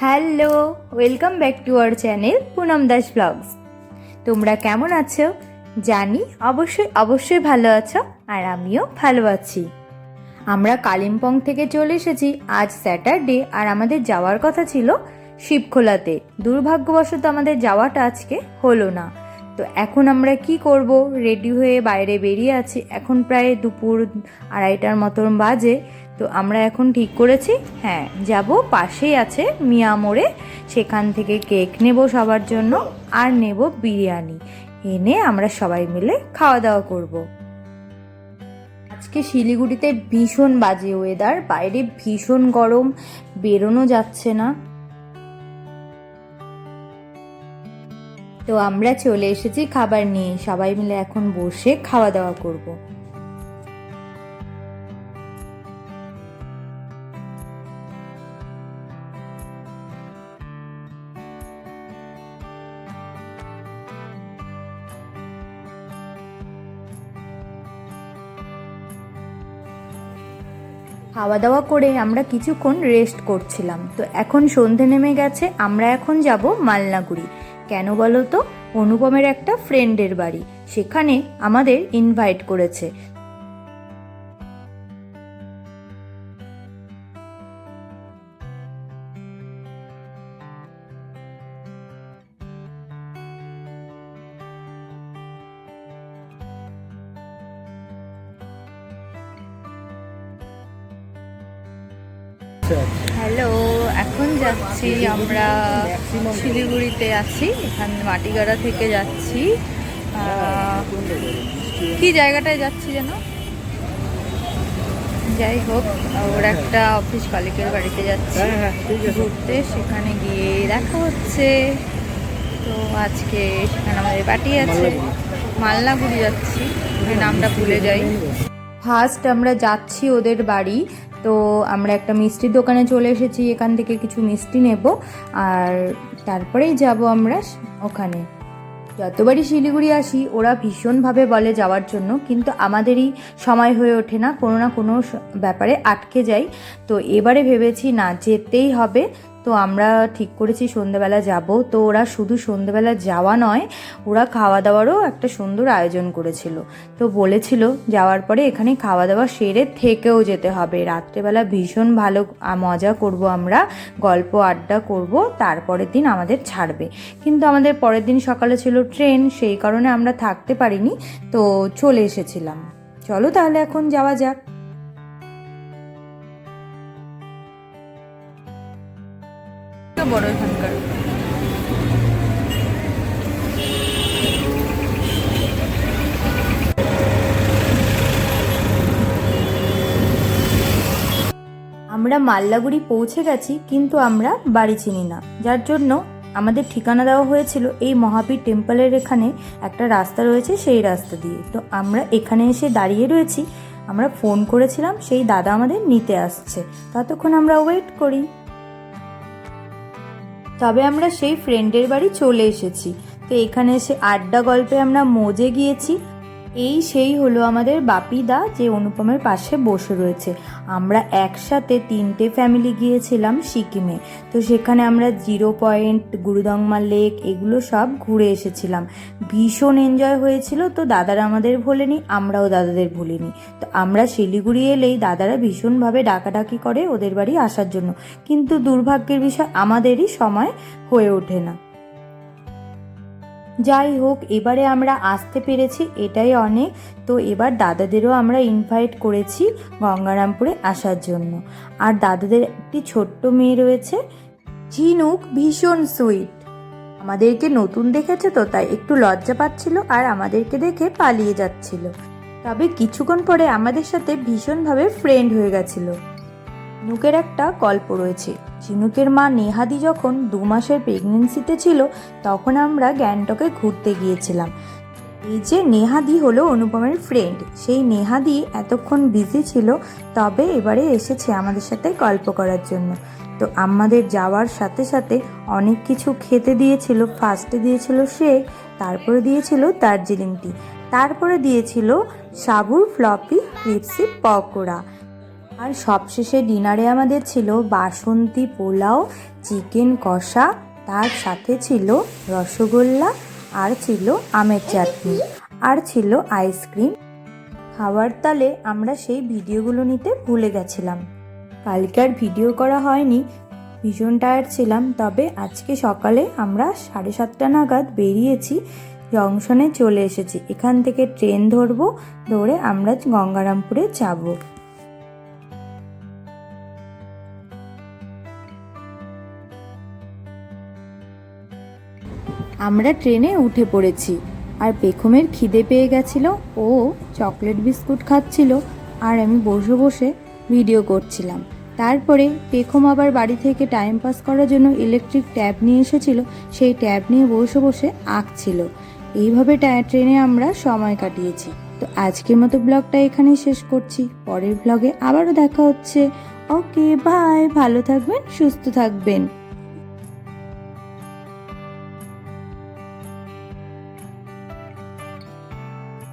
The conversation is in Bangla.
Hello welcome back to our channel Poonam Das vlogs তোমরা কেমন আছো? জানি অবশ্যই অবশ্যই ভালো আছো, আর আমিও ভালো আছি। আমরা কালিম্পং থেকে চলে এসেছি আজ স্যাটারডে আর আমাদের যাওয়ার কথা ছিল শিবখোলাতে। দুর্ভাগ্যবশত আমাদের যাওয়াটা আজকে হলো না। তো এখন আমরা কি করব? রেডি হয়ে বাইরে বেরিয়ে আছি। এখন প্রায় দুপুর আড়াইটার মতন বাজে। তো আমরা এখন ঠিক করেছি? হ্যাঁ যাব পাশেই আছে মিয়া মোড়ে। সেখান থেকে কেক নেব সবার জন্য আর নেব বিরিয়ানি। এনে আমরা সবাই মিলে খাওয়া দাওয়া করব। আজকে শিলিগুড়িতে ভীষণ বাজে ওয়েদার বাইরে ভীষণ গরম। বেরোনো যাচ্ছে না। তো আমরা চলে এসেছি খাবার নিয়ে। সবাই মিলে এখন বসে খাওয়া দাওয়া করব। খাওয়া দাওয়া করে আমরা কিছুক্ষণ রেস্ট করছিলাম। তো এখন সন্ধে নেমে গেছে। আমরা এখন যাব মালনাগুড়ি। কেন বলো তো? অনুপমের একটা ফ্রেন্ডের বাড়ি। সেখানে আমাদের ইনভাইট করেছে। হ্যালো এখন যাচ্ছি আমরা শিলিগুড়িতে আছি এখান মাটিগাড়া থেকে যাচ্ছি। কি জায়গাটায় যাচ্ছি যেন? যাই হোক ওর একটা অফিস কলিগের বাড়িতে যাচ্ছি। ঘুরতে সেখানে গিয়ে দেখা হচ্ছে। তো আজকে সেখানে আমাদের পার্টি আছে। মালনাগুড়ি যাচ্ছি নামটা ভুলে যাই। ফার্স্ট আমরা যাচ্ছি ওদের বাড়ি। তো আমরা একটা মিষ্টির দোকানে চলে এসেছি, এখান থেকে কিছু মিষ্টি নেব আর তারপরেই যাব আমরা ওখানে। যতবারই শিলিগুড়ি আসি, ওরা ভীষণভাবে বলে যাওয়ার জন্য, কিন্তু আমাদেরই সময় হয়ে ওঠে না, কোনো না কোনো ব্যাপারে আটকে যাই তো এবারে ভেবেছি না, যেতেই হবে। তো আমরা ঠিক করেছি সন্ধেবেলা যাব। তো ওরা শুধু সন্ধেবেলা যাওয়া নয়, ওরা খাওয়া দাওয়ারও একটা সুন্দর আয়োজন করেছিল। তো বলেছিল যাওয়ার পরে এখানে খাওয়া দাওয়া সেরে থেকেও যেতে হবে। রাত্রেবেলা ভীষণ ভালো মজা করব আমরা, গল্প আড্ডা করব, তারপরের দিন আমাদের ছাড়বে। কিন্তু আমাদের পরের দিন সকালে ছিল ট্রেন, সেই কারণে আমরা থাকতে পারিনি, তো চলে এসেছিলাম। চলো তাহলে এখন যাওয়া যাক। বড় এখানকার। আমরা মাল্লাগুড়ি পৌঁছে গেছি, কিন্তু আমরা বাড়ি চিনি না। যার জন্য আমাদের ঠিকানা দেওয়া হয়েছিল এই মহাবীর টেম্পলের এখানে। একটা রাস্তা রয়েছে সেই রাস্তা দিয়ে। তো আমরা এখানে এসে দাঁড়িয়ে রয়েছি। আমরা ফোন করেছিলাম, সেই দাদা আমাদের নিতে আসছে। ততক্ষণ আমরা ওয়েট করি। তবে আমরা সেই ফ্রেন্ডের বাড়ি চলে এসেছি। তো এখানে এসে আড্ডা গল্পে আমরা মজে গিয়েছি। এই সেই হলো আমাদের বাপিদা যে অনুপমের পাশে বসে রয়েছে। আমরা একসাথে তিনটে ফ্যামিলি গিয়েছিলাম সিকিমে। তো সেখানে আমরা জিরো পয়েন্ট গুরুদংমা লেক এগুলো সব ঘুরে এসেছিলাম। ভীষণ এনজয় হয়েছিল, তো দাদারা আমাদের ভোলেনি, আমরাও দাদাদের ভুলিনি। তো আমরা শিলিগুড়ি এলেই দাদারা ভীষণভাবে ডাকাডাকি করে ওদের বাড়ি আসার জন্য। কিন্তু দুর্ভাগ্যের বিষয়, আমাদেরই সময় হয়ে ওঠে না। যাই হোক, এবারে আমরা আসতে পেরেছি, এটাই অনেক। তো এবার দাদাদেরও আমরা ইনভাইট করেছি গঙ্গারামপুরে আসার জন্য। আর দাদাদের একটি ছোট্ট মেয়ে রয়েছে, ঝিনুক ভীষণ সুইট আমাদেরকে নতুন দেখেছে তো, তাই একটু লজ্জা পাচ্ছিল আর আমাদেরকে দেখে পালিয়ে যাচ্ছিল। তবে কিছুক্ষণ পরে আমাদের সাথে ভীষণভাবে ফ্রেন্ড হয়ে গেছিল। ঝিনুকের একটা গল্প রয়েছে। ঝিনুকের মা নেহাদি যখন দু মাসের প্রেগনেন্সিতে ছিল, তখন আমরা গ্যাংটকে ঘুরতে গিয়েছিলাম। এই যে নেহাদি হলো অনুপমের ফ্রেন্ড সেই নেহাদি এতক্ষণ বিজি ছিল, তবে এবারে এসেছে আমাদের সাথে গল্প করার জন্য। তো আমাদের যাওয়ার সাথে সাথে অনেক কিছু খেতে দিয়েছিল ফার্স্টে দিয়েছিল শেক তারপরে দিয়েছিল দার্জিলিং টি তারপরে দিয়েছিল সাবুর ফ্লপি ক্রিপসি পকোড়া। আর সবশেষে ডিনারে আমাদের ছিল বাসন্তী পোলাও, চিকেন কষা, তার সাথে ছিল রসগোল্লা আর ছিল আমের চাটনি আর ছিল আইসক্রিম। খাওয়ার তালে আমরা সেই ভিডিওগুলো নিতে ভুলে গেছিলাম। কালকে আর ভিডিও করা হয়নি, ভীষণ টায়ার্ড ছিলাম, তবে আজকে সকালে আমরা সাড়ে সাতটা নাগাদ বেরিয়েছি, জংশনে চলে এসেছি। এখান থেকে ট্রেন ধরবো, ধরে আমরা গঙ্গারামপুরে যাব। আমরা ট্রেনে উঠে পড়েছি। আর পেখমের খিদে পেয়ে গেছিল, ও চকলেট বিস্কুট খাচ্ছিল, আর আমি বসে বসে ভিডিও করছিলাম। তারপরে পেখম আবার বাড়ি থেকে টাইম পাস করার জন্য ইলেকট্রিক ট্যাব নিয়ে এসেছিল, সেই ট্যাব নিয়ে বসে বসে আঁকছিল। এইভাবে ট্রেনে আমরা সময় কাটিয়েছি। তো আজকের মতো ব্লগটা এখানেই শেষ করছি। পরের ব্লগে আবারও দেখা হচ্ছে। ওকে বাই ভালো থাকবেন, সুস্থ থাকবেন।